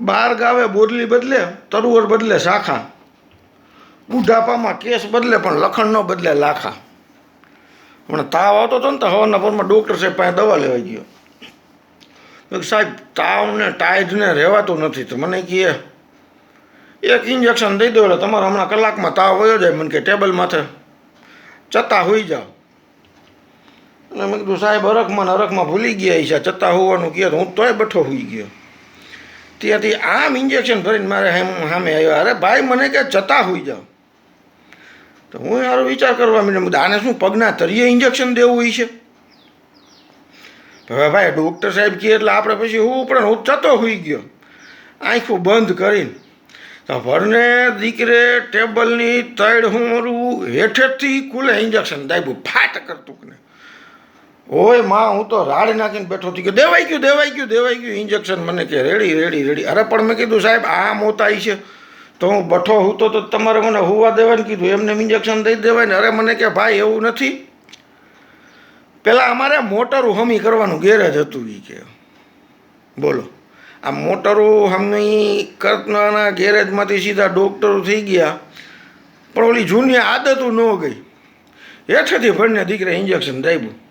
બાર ગાવે, બોરલી બદલે, તરુવર બદલે શાખા. બુઢાપામાં કેસ બદલે પણ લખણ ન બદલે લાખા. હમણાં તાવ આવતો હતો ને તો હવાના પરમાં ડૉક્ટર સાહેબ પાસે દવા લેવા ગયો. સાહેબ, તાવને ટાઈડને રહેવાતું નથી. તો મને કહે, એક ઇન્જેક્શન દઈ દો એટલે તમારે હમણાં કલાકમાં તાવ વયો જાય. મને કે ટેબલ માથે ચતા હોઈ જાઓ. અને મેં કીધું, સાહેબ, અરખમાં ને અરખમાં ભૂલી ગયા છે ચતા હોવાનું કહે તો હું તોય બઠો હોઈ ગયો. ત્યાંથી આમ ઇન્જેક્શન ભરીને મારે હેમ સામે આવ્યો. અરે ભાઈ, મને કે જતા હોઈ જાઓ. તો હું સારો વિચાર કરવા માંડ્યો. આને શું પગના તરીએ ઇન્જેક્શન દેવું હોય છે? હવે ભાઈ ડૉક્ટર સાહેબ કહે, એટલે આપણે પછી હું પડે હું જતો હોઈ ગયો. આંખું બંધ કરીને, તો ભરને દીકરે ટેબલની તળ હું હેઠેથી ખુલે ઇન્જેક્શન દાબ્યું ફાટ કરતું ઓયમાં, હું તો રાડ નાખીને બેઠો હતી કે દેવાઈ ગયું દેવાઈ ગયું દેવાઈ ગયું. ઇન્જેક્શન મને કે રેડી રેડી રેડી. અરે પણ મેં કીધું, સાહેબ, આ મોતાઈ છે. તો હું બઠો હૂતો તો તમારે મને હુવા દેવાનું કીધું. એમને ઇન્જેક્શન દઈ દેવાય ને. અરે મને કે ભાઈ, એવું નથી. પહેલાં અમારે મોટરું હમી કરવાનું, ગેરેજ હતું એ કે. બોલો. આ મોટરું હમી કરવાના ગેરેજમાંથી સીધા ડૉક્ટરો થઈ ગયા. પણ ઓલી જૂની આદતું ન ગઈ. હેઠેથી ભણીને દીકરા ઇન્જેક્શન દાબ્યું